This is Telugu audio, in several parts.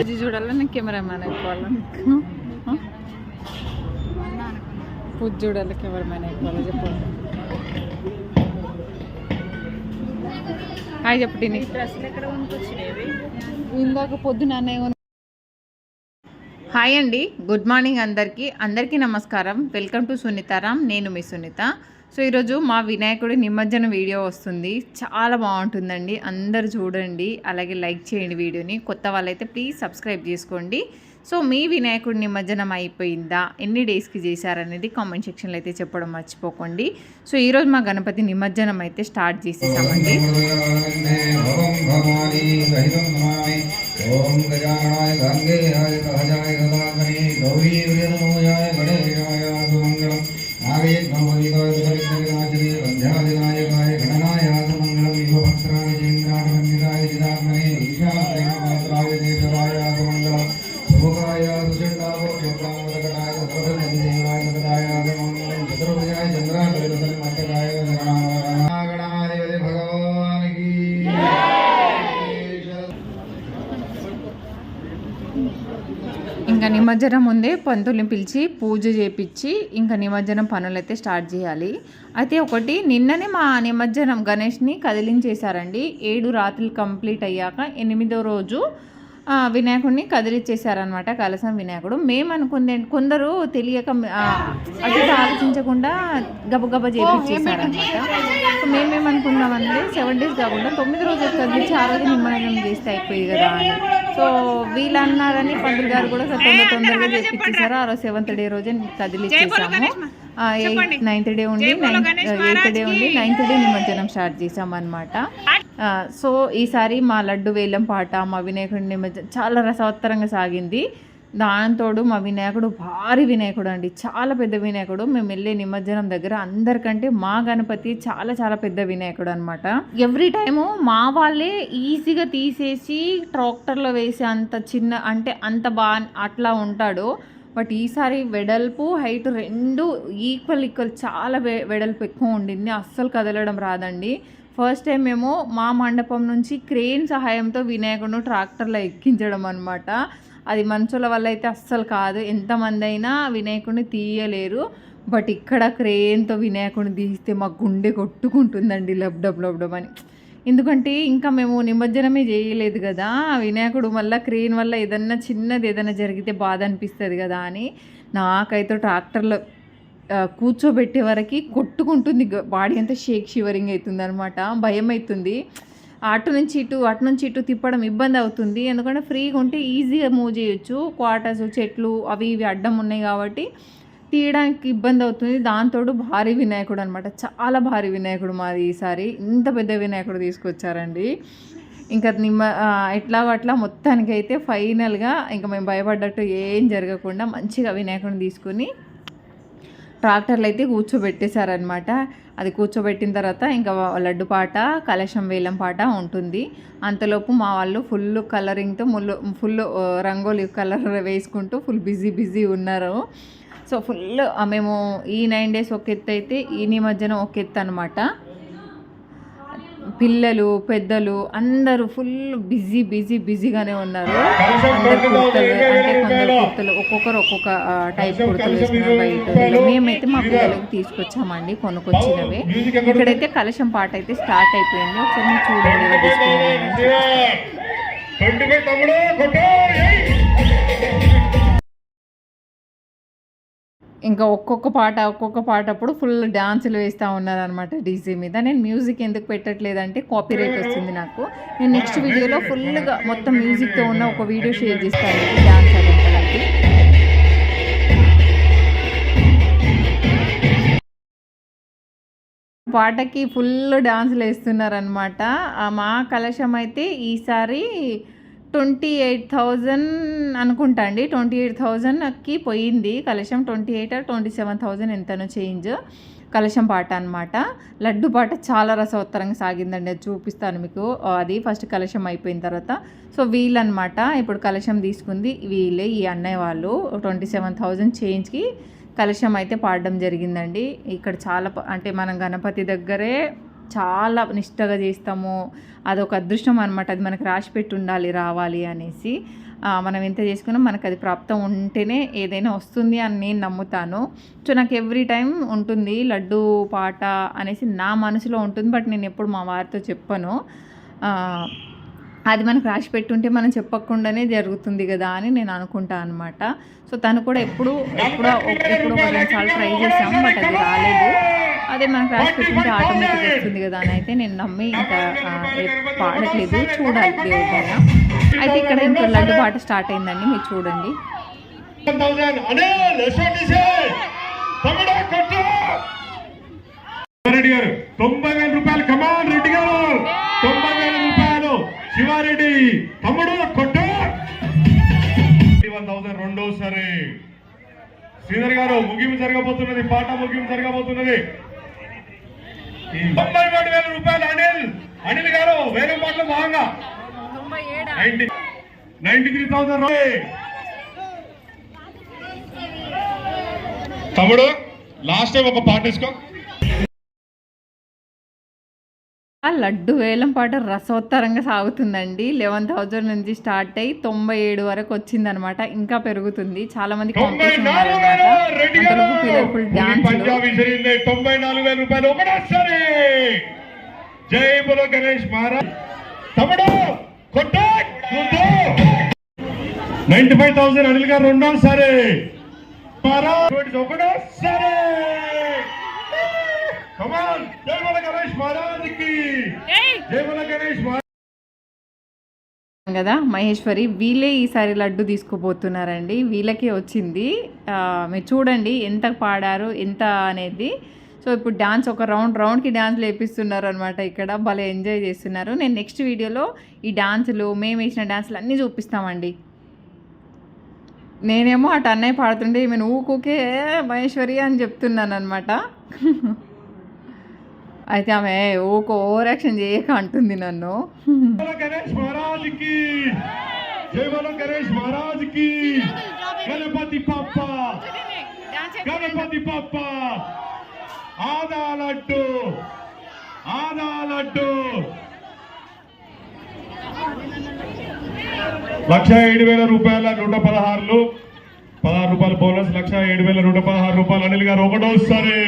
ఇది చూడాలని కెమెరామ్యాన్ అయిపోవాలి పూజ చూడాలి కెమెరామ్యాన్ అయిపోవాలి? చెప్పండి హాయ్ చెప్పటి ఇందాక పొద్దున హాయ్ అండి గుడ్ మార్నింగ్ అందరికీ. అందరికీ నమస్కారం. వెల్కమ్ టు సునీతారాం నేను మీ సునీత. సో ఈరోజు మా వినాయకుడి నిమజ్జన వీడియో వస్తుంది. చాలా బాగుంటుందండి. అందరు చూడండి. అలాగే లైక్ చేయండి వీడియోని. కొత్త వాళ్ళైతే ప్లీజ్ సబ్స్క్రైబ్ చేసుకోండి. సో మీ వినాయకుడి నిమజ్జనం అయిపోయిందా? ఎన్ని డేస్కి చేశారనేది కామెంట్ సెక్షన్లో అయితే చెప్పడం మర్చిపోకండి. సో ఈరోజు మా గణపతి నిమజ్జనం అయితే స్టార్ట్ చేసేసామండి. ఓం గజానాయ సహజాయ గౌరీ గణేశాయ नागेन्द्रमोदिताय वितरितविनाशिनी वन्ध्यादिनायकाय गणनायासम నిమజ్జనం ముందే పంతుల్ని పిలిచి పూజ చేపించి ఇంకా నిమజ్జనం పనులు అయితే స్టార్ట్ చేయాలి. అయితే ఒకటి నిన్ననే మా నిమజ్జనం గణేష్ని కదిలించేశారండి. ఏడు రాత్రులు కంప్లీట్ అయ్యాక ఎనిమిదో రోజు వినాయకుడిని కదిలిచ్చేసారనమాట కలసం వినాయకుడు. మేము అనుకుంది కొందరు తెలియక అటు ఆలోచించకుండా గబగబ చేపించేసారనమాట సో మేమేమనుకున్నామంటే సెవెన్ డేస్ కాకుండా తొమ్మిది రోజులు కదిలించి ఆ రోజు నిమజ్జనం చేస్తే అయిపోయి కదా అని. సో వీళ్ళన్నారని పంతులు గారు కూడా తొందర తొందరగా చేపించేశారు ఆ రోజు సెవెంత్ డే రోజే కదిలిచ్చేసాము. ఎయిత్ నైన్త్ డే ఉండి నైన్త్ ఎయిత్ డే ఉండి నైన్త్ డే నిమజ్జనం స్టార్ట్ చేసామన్నమాట ఆ, సో ఈసారి మా లడ్డు వేలం పాట మా వినాయకుడి నిమజ్జనం చాలా రసవత్తరంగా సాగింది. దాంతోడు మా వినాయకుడు భారీ వినాయకుడు అండి. చాలా పెద్ద వినాయకుడు. మేము వెళ్ళే నిమజ్జనం దగ్గర అందరికంటే మా గణపతి చాలా చాలా పెద్ద వినాయకుడు అనమాట ఎవ్రీ టైము మా వాళ్ళే ఈజీగా తీసేసి ట్రాక్టర్లో వేసే అంత చిన్న అంటే అంత బా అట్లా ఉంటాడు. బట్ ఈసారి వెడల్పు హైట్ రెండు ఈక్వల్ ఈక్వల్ చాలా వె వెడల్పు ఎక్కువ ఉండింది. అస్సలు కదలడం రాదండి. ఫస్ట్ టైం మేము మా మండపం నుంచి క్రేన్ సహాయంతో వినాయకుడు ట్రాక్టర్లో ఎక్కించడం అనమాట అది మనుషుల వల్ల అయితే అస్సలు కాదు. ఎంతమంది అయినా వినాయకుడిని తీయలేరు. బట్ ఇక్కడ క్రేన్తో వినాయకుడిని తీస్తే మా గుండె కొట్టుకుంటుందండి. లబ్డబ్ లబ్డబ్ అని. ఎందుకంటే ఇంకా మేము నిమజ్జనమే చేయలేదు కదా. వినాయకుడు మళ్ళీ క్రేన్ వల్ల ఏదన్నా చిన్నది ఏదైనా జరిగితే బాధ అనిపిస్తుంది కదా అని నాకైతే ట్రాక్టర్లో కూర్చోబెట్టే వరకు కొట్టుకుంటుంది. బాడీ అంతా షేక్ షివరింగ్ అవుతుంది అనమాట భయం అవుతుంది అటు నుంచి ఇటు అటు నుంచి ఇటు తిప్పడం ఇబ్బంది అవుతుంది. ఎందుకంటే ఫ్రీగా ఉంటే ఈజీగా మూవ్ చేయొచ్చు. క్వార్టర్స్ చెట్లు అవి ఇవి అడ్డం ఉన్నాయి కాబట్టి తీయడానికి ఇబ్బంది అవుతుంది దాంతోడు భారీ వినాయకుడు అనమాట చాలా భారీ వినాయకుడు మాది ఈసారి. ఇంత పెద్ద వినాయకుడు తీసుకొచ్చారండి. ఇంకా నిమ్మ ఎట్లా అట్లా మొత్తానికైతే ఫైనల్గా ఇంకా మేము భయపడ్డట్టు ఏం జరగకుండా మంచిగా వినాయకుడిని తీసుకుని ట్రాక్టర్లు అయితే కూర్చోబెట్టేశారనమాట. అది కూర్చోబెట్టిన తర్వాత ఇంకా లడ్డు పాట కలశం వేలం పాట ఉంటుంది. అంతలోపు మా వాళ్ళు ఫుల్ కలరింగ్తో ముళ్ళు ఫుల్ రంగోలి కలర్ వేసుకుంటూ ఫుల్ బిజీ బిజీ ఉన్నారు. సో ఫుల్ మేము ఈ నైన్ డేస్ ఒక ఎత్తు అయితే ఈ నిమజ్జనం ఒక ఎత్తు అనమాట పిల్లలు పెద్దలు అందరూ ఫుల్ బిజీ బిజీ బిజీగానే ఉన్నారు. అందరు కుర్తలు అంటే కొందరు కుర్తలు ఒక్కొక్కరు ఒక్కొక్క టైప్ కుర్తలు వేసుకున్నారు బయట. మేమైతే మా పిల్లలకి తీసుకొచ్చామండి కొనుక్కొచ్చినవి. ఇక్కడైతే కలశం పాట అయితే స్టార్ట్ అయిపోయింది. ఒకసారి మీరు చూడండి ఎలా ఇంకా ఒక్కొక్క పాట ఒక్కొక్క పాట అప్పుడు ఫుల్ డాన్సులు వేస్తూ ఉన్నారనమాట డీజే మీద. నేను మ్యూజిక్ ఎందుకు పెట్టట్లేదంటే కాపీ రైట్ వస్తుంది నాకు. నేను నెక్స్ట్ వీడియోలో ఫుల్గా మొత్తం మ్యూజిక్తో ఉన్న ఒక వీడియో షేర్ చేస్తాను డాన్స్ అదంతా పాటకి ఫుల్ డాన్సులు వేస్తున్నారనమాట మా కలశం అయితే ఈసారి ట్వంటీ ఎయిట్ థౌజండ్ అనుకుంటా అండి. ట్వంటీ ఎయిట్ థౌజండ్కి పోయింది. కలశం twenty eight twenty seven thousand ఎంతనో చేంజ్. కలశం పాట అనమాట లడ్డు పాట చాలా రసవత్తరంగా సాగిందండి. అది చూపిస్తాను మీకు. అది ఫస్ట్ కలశం అయిపోయిన తర్వాత. సో వీళ్ళనమాట ఇప్పుడు కలశం తీసుకుంది వీళ్ళే ఈ అన్నయ్య వాళ్ళు. ట్వంటీ సెవెన్ థౌజండ్ చేంజ్కి కలశం అయితే పాడడం జరిగిందండి. ఇక్కడ చాలా ప- అంటే మనం గణపతి దగ్గరే చాలా నిష్టగా చేస్తాము అదొక అదృష్టం అనమాట అది మనకు రాసి పెట్టి ఉండాలి రావాలి అనేసి. మనం ఎంత చేసుకున్నా మనకు అది ప్రాప్తం ఉంటేనే ఏదైనా వస్తుంది అని నేను నమ్ముతాను. సో నాకు ఎవ్రీ టైం ఉంటుంది లడ్డు పాట అనేసి నా మనసులో ఉంటుంది బట్ నేను ఎప్పుడు మా వారితో చెప్పను. అది మనకు రాసి పెట్టుంటే మనం చెప్పకుండానే జరుగుతుంది కదా అని నేను అనుకుంటా అనమాట సో తను కూడా ఎప్పుడు ఎప్పుడో ఎప్పుడో ఒక రెండు ట్రై చేసాము బట్ అది రాలేదు. అదే మనకు రాసి పెట్టుంటే ఆటోమేటిక్ వస్తుంది కదా అని అయితే నేను నమ్మి ఇంకా పాడట్లేదు. చూడాలి దేవుడి అయితే ఇక్కడ ఇంకా లడ్డు పాట స్టార్ట్ అయిందండి మీరు చూడండి. తొంభై వేల రూపాయలు కమాన్ శ్రీధర్ గారు ముగింపు జరగబోతున్నది పాట ముగింపు జరగబోతున్నది. తొంభై మూడు వేల రూపాయలు అనిల్ అనిల్ గారు వేరే పాటలు బాగా. నైన్టీ త్రీ థౌసండ్ తమ్ముడు లాస్ట్ టైం ఒక పాట వేసుకో లడ్డు వేలం పాట రసోత్తరంగా సాగుతుందండి. లెవెన్ థౌజండ్ నుంచి స్టార్ట్ అయ్యి తొంభై ఏడు వరకు వచ్చిందనమాట. ఇంకా పెరుగుతుంది. చాలా మంది కాంపిటీషన్ జై బులో గణేష్ మహారాజ్. తమ్ముడు కొట్టు నైన్టీ ఫైవ్ థౌసండ్ అనిల్ గారు రెండోసారి. మహారాజ్ ఒకటోసారి. కమాన్ జై బులో గణేష్ మహారాజ్కి జై బులో గణేష్ మహారాజ్ కదా మహేశ్వరి వీళ్ళే ఈసారి లడ్డు తీసుకుపోతున్నారండి. వీళ్ళకే వచ్చింది. మీరు చూడండి ఎంత పాడారు ఎంత అనేది. సో ఇప్పుడు డాన్స్ ఒక రౌండ్ రౌండ్కి డాన్స్ లేపిస్తున్నారు అనమాట ఇక్కడ. భలే ఎంజాయ్ చేస్తున్నారు. నేను నెక్స్ట్ వీడియోలో ఈ డాన్సులు మేము వేసిన డాన్సులు అన్నీ చూపిస్తామండి. నేనేమో అటు అన్నయ్య పాడుతుంటే ఈమె ఊకుకే మహేశ్వరి అని చెప్తున్నాను అనమాట అయితే ఆమె ఓక ఓవర్ యాక్షన్ చేయక అంటుంది నన్ను. గణేష్ మహారాజ్కి గణేష్ మహారాజ్కి గణపతి పప్ప గణపతి పప్ప ఆదా లడ్డు ఆదా లడ్డు లక్ష ఏడు వేల రూపాయల నూట పదహారులు. పదహారు రూపాయల బోనస్ లక్ష ఏడు వేల నూట పదహారు రూపాయలు. అనిల్ గారు ఒకటోసారి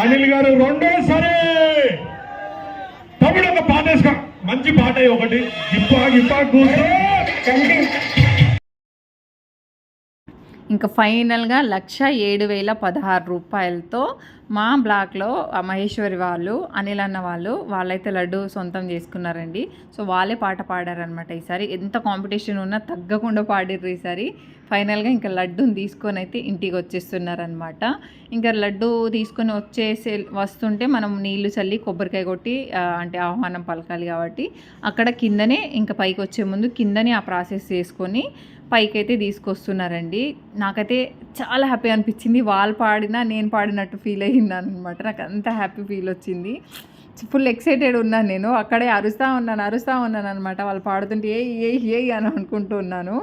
అనిల్ గారు రెండోసారి. తమిళ ఒక పాట వేసుకో. మంచి పాట ఒకటి. గిప్ప గిప్ప కూర్చో. ఇంకా ఫైనల్గా లక్ష ఏడు వేల పదహారు రూపాయలతో మా బ్లాక్లో మహేశ్వరి వాళ్ళు అనిల్ అన్న వాళ్ళు వాళ్ళైతే లడ్డు సొంతం చేసుకున్నారండి. సో వాళ్ళే పాట పాడారనమాట ఈసారి. ఎంత కాంపిటీషన్ ఉన్నా తగ్గకుండా పాడిర్రు ఈసారి. ఫైనల్గా ఇంకా లడ్డూని తీసుకొని అయితే ఇంటికి వచ్చేస్తున్నారనమాట ఇంకా లడ్డు తీసుకొని వచ్చేసే వస్తుంటే మనం నీళ్ళు చల్లి కొబ్బరికాయ కొట్టి అంటే ఆహ్వానం పలకాలి కాబట్టి అక్కడ కిందనే ఇంకా పైకి వచ్చే ముందు కిందనే ఆ ప్రాసెస్ చేసుకొని పైకి అయితే తీసుకొస్తున్నారండి. నాకైతే చాలా హ్యాపీ అనిపించింది. వాళ్ళు పాడినా నేను పాడినట్టు ఫీల్ అయ్యింది అనమాట నాకు అంత హ్యాపీ ఫీల్ వచ్చింది. ఫుల్ ఎక్సైటెడ్ ఉన్నాను నేను. అక్కడే అరుస్తూ ఉన్నాను అరుస్తూ ఉన్నాను అనమాట వాళ్ళు పాడుతుంటే ఏ ఏ ఏ అని అనుకుంటూ ఉన్నాను.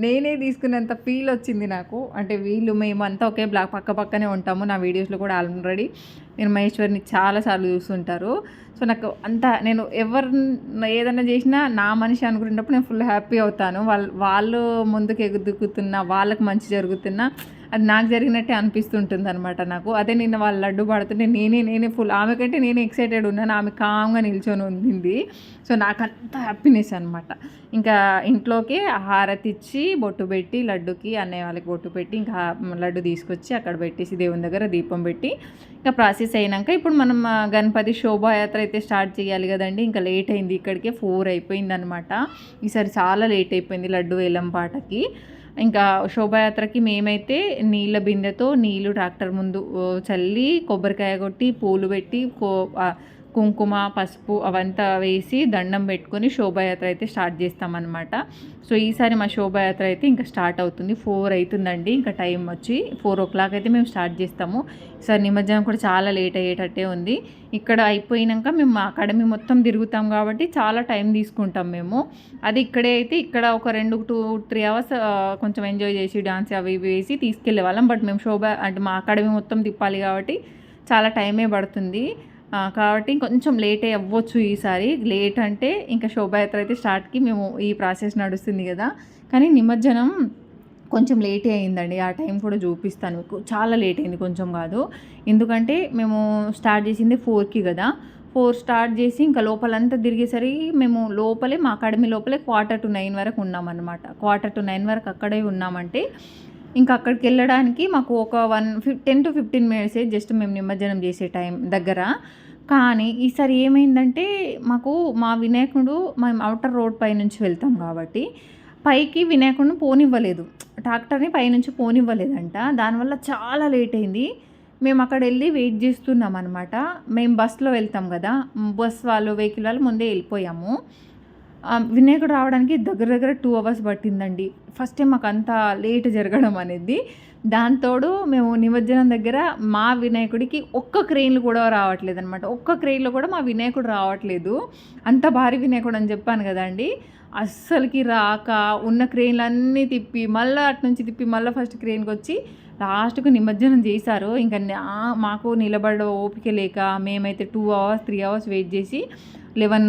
నేనే తీసుకున్నంత ఫీల్ వచ్చింది నాకు. అంటే వీళ్ళు మేమంతా ఒకే బ్లాక్ పక్క పక్కనే ఉంటాము. నా వీడియోస్లో కూడా ఆల్రెడీ నేను మహేశ్వరిని చాలాసార్లు చూస్తుంటారు. సో నాకు అంత నేను ఎవరు ఏదైనా చేసినా నా మనిషి అనుకునేటప్పుడు నేను ఫుల్ హ్యాపీ అవుతాను. వాళ్ళు వాళ్ళు ముందుకు ఎగుదుకుతున్నా వాళ్ళకి మంచి జరుగుతున్నా అది నాకు జరిగినట్టే అనిపిస్తుంటుంది అనమాట నాకు. అదే నిన్న వాళ్ళు లడ్డు పడుతుంటే నేనే నేనే ఫుల్ ఆమె కంటే నేనే ఎక్సైటెడ్ ఉన్నాను. ఆమె కామ్గా నిల్చొని ఉంది సో నాకు అంత హ్యాపీనెస్ అనమాట ఇంకా ఇంట్లోకి హారతి ఇచ్చి బొట్టు పెట్టి లడ్డుకి అన్నయ్య వాళ్ళకి బొట్టు పెట్టి ఇంకా లడ్డు తీసుకొచ్చి అక్కడ పెట్టేసి దేవుని దగ్గర దీపం పెట్టి ఇంకా ప్రాసెస్ అయినాక ఇప్పుడు మనం గణపతి శోభాయాత్ర అయితే స్టార్ట్ చేయాలి కదండి. ఇంకా లేట్ అయింది ఇక్కడికే ఫోర్ అయిపోయింది అనమాట ఈసారి చాలా లేట్ అయిపోయింది లడ్డు వేలం పాటకి. ఇంకా శోభాయాత్రకి మేమైతే నీళ్ళ బిందెతో నీళ్ళు ట్రాక్టర్ ముందు చల్లి కొబ్బరికాయ కొట్టి పూలు పెట్టి కో కుంకుమ పసుపు అవంతా వేసి దండం పెట్టుకొని శోభాయాత్ర అయితే స్టార్ట్ చేస్తామన్నమాట. సో ఈసారి మా శోభాయాత్ర అయితే ఇంకా స్టార్ట్ అవుతుంది. ఫోర్ అవుతుందండి ఇంకా టైం వచ్చి ఫోర్ ఓ క్లాక్ అయితే మేము స్టార్ట్ చేస్తాము. ఈసారి నిమజ్జనం కూడా చాలా లేట్ అయ్యేటట్టే ఉంది. ఇక్కడ అయిపోయినాక మేము మా అకాడమీ మొత్తం తిరుగుతాం కాబట్టి చాలా టైం తీసుకుంటాం మేము. అది ఇక్కడే అయితే ఇక్కడ ఒక రెండు టూ త్రీ అవర్స్ కొంచెం ఎంజాయ్ చేసి డాన్స్ అవి ఇవి వేసి తీసుకెళ్ళే వాళ్ళం. బట్ మేము శోభ అంటే మా అకాడమీ మొత్తం తిప్పాలి కాబట్టి చాలా టైమే పడుతుంది. కాబట్టి కొంచెం లేట్ అవ్వచ్చు ఈసారి. లేట్ అంటే ఇంకా శోభాయాత్ర అయితే స్టార్ట్కి మేము ఈ ప్రాసెస్ నడుస్తుంది కదా. కానీ నిమజ్జనం కొంచెం లేటే అయిందండి. ఆ టైం కూడా చూపిస్తాను. మీకు చాలా లేట్ అయింది కొంచెం కాదు. ఎందుకంటే మేము స్టార్ట్ చేసింది ఫోర్కి కదా. ఫోర్ స్టార్ట్ చేసి ఇంకా లోపలంతా తిరిగేసరికి మేము లోపలే మా అకాడమీ లోపలే క్వార్టర్ టు నైన్ వరకు ఉన్నామన్నమాట. క్వార్టర్ టు నైన్ వరకు అక్కడే ఉన్నామంటే ఇంకా అక్కడికి వెళ్ళడానికి మాకు ఒక వన్ ఫిఫ్ టెన్ టు ఫిఫ్టీన్ మినిట్సే జస్ట్ మేము నిమజ్జనం చేసే టైం దగ్గర. కానీ ఈసారి ఏమైందంటే మాకు మా వినాయకుడు మేము అవుటర్ రోడ్ పై నుంచి వెళ్తాం కాబట్టి పైకి వినాయకుడిని పోనివ్వలేదు. ట్రాక్టర్ని పైనుంచి పోనివ్వలేదంట. దానివల్ల చాలా లేట్ అయింది. మేము అక్కడ వెళ్ళి వెయిట్ చేస్తున్నాం అనమాట మేము బస్సులో వెళ్తాం కదా. బస్ వాళ్ళు వెహికల్ వాళ్ళు ముందే వెళ్ళిపోయాము. వినాయకుడు రావడానికి దగ్గర దగ్గర టూ అవర్స్ పట్టిందండి. ఫస్ట్ టైం మాకు అంత లేట్ జరగడం అనేది. దాంతోడు మేము నిమజ్జనం దగ్గర మా వినాయకుడికి ఒక్క క్రెయిన్లు కూడా రావట్లేదు అనమాట ఒక్క క్రెయిన్లో కూడా మా వినాయకుడు రావట్లేదు. అంత భారీ వినాయకుడు అని చెప్పాను కదండి. అస్సలకి రాక ఉన్న క్రెయిన్లు అన్నీ తిప్పి మళ్ళీ అటు నుంచి తిప్పి మళ్ళీ ఫస్ట్ క్రెయిన్కి వచ్చి లాస్ట్కు నిమజ్జనం చేశారు. ఇంకా మాకు నిలబడ ఓపిక లేక మేమైతే two hours three hours wait చేసి లెవెన్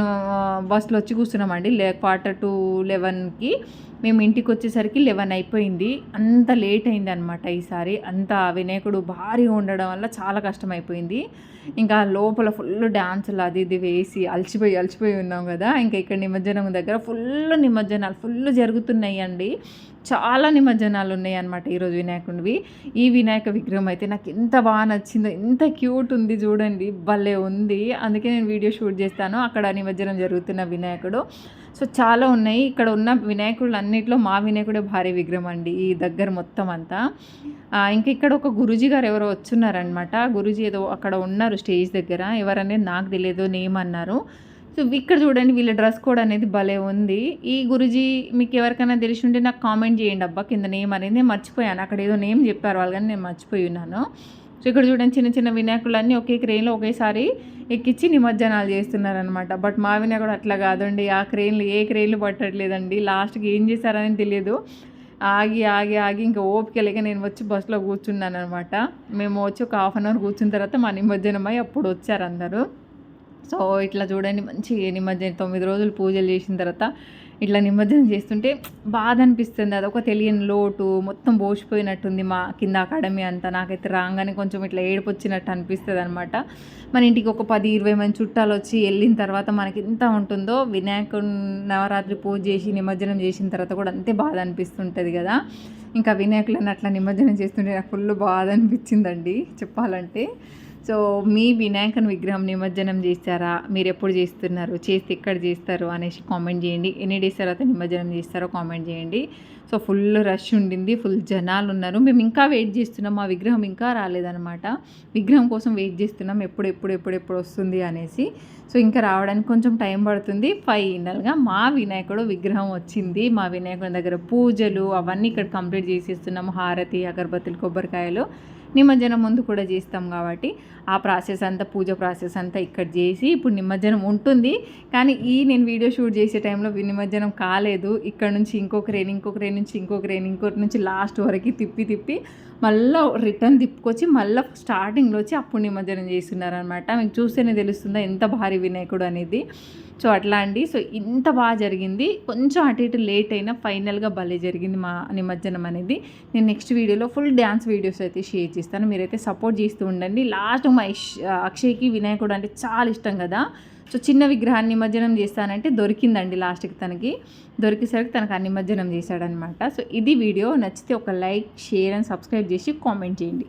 బస్సులో వచ్చి కూర్చున్నామండి లే క్వార్టర్ టు లెవెన్కి. మేము ఇంటికి వచ్చేసరికి లెవెన్ అయిపోయింది. అంత లేట్ అయింది అనమాట ఈసారి. అంత వినాయకుడు భారీగా ఉండడం వల్ల చాలా కష్టం అయిపోయింది ఇంకా లోపల ఫుల్ డ్యాన్సులు అది ఇది వేసి అలసిపోయి అలసిపోయి ఉన్నాం కదా. ఇంకా ఇక్కడ నిమజ్జనం దగ్గర ఫుల్ నిమజ్జనాలు ఫుల్ జరుగుతున్నాయి అండి చాలా నిమజ్జనాలు ఉన్నాయి అనమాట ఈరోజు వినాయకుడివి. ఈ వినాయక విగ్రహం అయితే నాకు ఎంత బాగా నచ్చిందో ఎంత క్యూట్ ఉంది చూడండి. భలే ఉంది. అందుకే నేను వీడియో షూట్ చేస్తాను. అక్కడ నిమజ్జనం జరుగుతున్న వినాయకుడు. సో చాలా ఉన్నాయి. ఇక్కడ ఉన్న వినాయకుడు అన్నింటిలో మా వినాయకుడే భారీ విగ్రహం అండి ఈ దగ్గర మొత్తం అంతా. ఇంకా ఇక్కడ ఒక గురుజీ గారు ఎవరో వచ్చున్నారనమాట గురుజీ ఏదో అక్కడ ఉన్నారు స్టేజ్ దగ్గర. ఎవరనేది నాకు తెలియదు నేమ్ అన్నారు. సో ఇక్కడ చూడండి వీళ్ళ డ్రెస్ కోడ్ అనేది భలే ఉంది. ఈ గురుజీ మీకు ఎవరికైనా తెలిసి ఉంటే నాకు కామెంట్ చేయండి అబ్బా కింద నేమ్ అనేది నేను మర్చిపోయాను. అక్కడ ఏదో నేమ్ చెప్పారు వాళ్ళు కానీ నేను మర్చిపోయి ఉన్నాను. సో ఇక్కడ చూడండి చిన్న చిన్న వినాయకులన్నీ ఒకే క్రెయిన్లో ఒకేసారి ఎక్కించి నిమజ్జనాలు చేస్తున్నారనమాట బట్ మా కూడా అట్లా కాదండి. ఆ క్రెయిన్లు ఏ క్రెయిన్లు పట్టట్లేదండి. లాస్ట్కి ఏం చేశారని తెలియదు ఆగి ఆగి ఆగి ఇంకా ఓపిక లేక నేను వచ్చి బస్సులో కూర్చున్నాను అనమాట మేము వచ్చి ఒక హాఫ్ అన్ అవర్ కూర్చున్న తర్వాత మా నిమజ్జనం అయ్యి అప్పుడు వచ్చారు అందరూ. సో ఇట్లా చూడండి మంచి నిమజ్జనం తొమ్మిది రోజులు పూజలు చేసిన తర్వాత ఇట్లా నిమజ్జనం చేస్తుంటే బాధ అనిపిస్తుంది అదొక తెలియని లోటు మొత్తం పోసిపోయినట్టుంది మా కింద అకాడమీ అంతా. నాకైతే రాగానే కొంచెం ఇట్లా ఏడుపు వచ్చినట్టు అనిపిస్తుంది అనమాట మన ఇంటికి ఒక పది ఇరవై మంది చుట్టాలు వచ్చి వెళ్ళిన తర్వాత మనకి ఎంత ఉంటుందో వినాయకుడు నవరాత్రి పూజ చేసి నిమజ్జనం చేసిన తర్వాత కూడా అంతే బాధ అనిపిస్తుంటుంది కదా. ఇంకా వినాయకులను అట్లా నిమజ్జనం చేస్తుంటే నాకు ఫుల్ బాధ అనిపించిందండి చెప్పాలంటే. సో మీ వినాయకుని విగ్రహం నిమజ్జనం చేస్తారా మీరు ఎప్పుడు చేస్తున్నారు? చేస్తే ఎక్కడ చేస్తారు? అనేసి కామెంట్ చేయండి. ఎన్ని డేస్ తర్వాత నిమజ్జనం చేస్తారో కామెంట్ చేయండి. సో ఫుల్ రష్ ఉండింది. ఫుల్ జనాలు ఉన్నారు. మేము ఇంకా వెయిట్ చేస్తున్నాం. మా విగ్రహం ఇంకా రాలేదనమాట విగ్రహం కోసం వెయిట్ చేస్తున్నాం. ఎప్పుడు ఎప్పుడు ఎప్పుడు ఎప్పుడు వస్తుంది అనేసి. సో ఇంకా రావడానికి కొంచెం టైం పడుతుంది. ఫైనల్గా మా వినాయకుడు విగ్రహం వచ్చింది. మా వినాయకుడి దగ్గర పూజలు అవన్నీ ఇక్కడ కంప్లీట్ చేసేస్తున్నాము హారతి అగరబత్తులు కొబ్బరికాయలు. నిమజ్జనం ముందు కూడా చేస్తాం కాబట్టి ఆ ప్రాసెస్ అంతా పూజ ప్రాసెస్ అంతా ఇక్కడ చేసి ఇప్పుడు నిమజ్జనం ఉంటుంది. కానీ ఈ నేను వీడియో షూట్ చేసే టైంలో నిమజ్జనం కాలేదు. ఇక్కడ నుంచి ఇంకొక రేణి ఇంకొక రేణి నుంచి ఇంకొక రేణి ఇంకొకటి నుంచి లాస్ట్ వరకు తిప్పి తిప్పి మళ్ళీ రిటర్న్ తిప్పుకొచ్చి మళ్ళీ స్టార్టింగ్లో వచ్చి అప్పుడు నిమజ్జనం చేస్తున్నారనమాట మీకు చూస్తేనే తెలుస్తుందా ఎంత భారీ వినాయకుడు అనేది. సో అట్లా అండి. సో ఇంత బాగా జరిగింది. కొంచెం అటు ఇటు లేట్ అయినా ఫైనల్గా భలే జరిగింది మా నిమజ్జనం అనేది. నేను నెక్స్ట్ వీడియోలో ఫుల్ డ్యాన్స్ వీడియోస్ అయితే షేర్ చేస్తాను. మీరైతే సపోర్ట్ చేస్తూ ఉండండి. లాస్ట్ మా ఇష్- అక్షయ్కి వినాయకుడు అంటే చాలా ఇష్టం కదా. సో చిన్న విగ్రహాన్ని నిమజ్జనం చేస్తానంటే దొరికిందండి లాస్ట్కి తనకి. దొరికేసరికి తనకు ఆ నిమజ్జనం చేశాడనమాట. సో ఇది వీడియో. నచ్చితే ఒక లైక్ షేర్ అండ్ సబ్స్క్రైబ్ చేసి కామెంట్ చేయండి.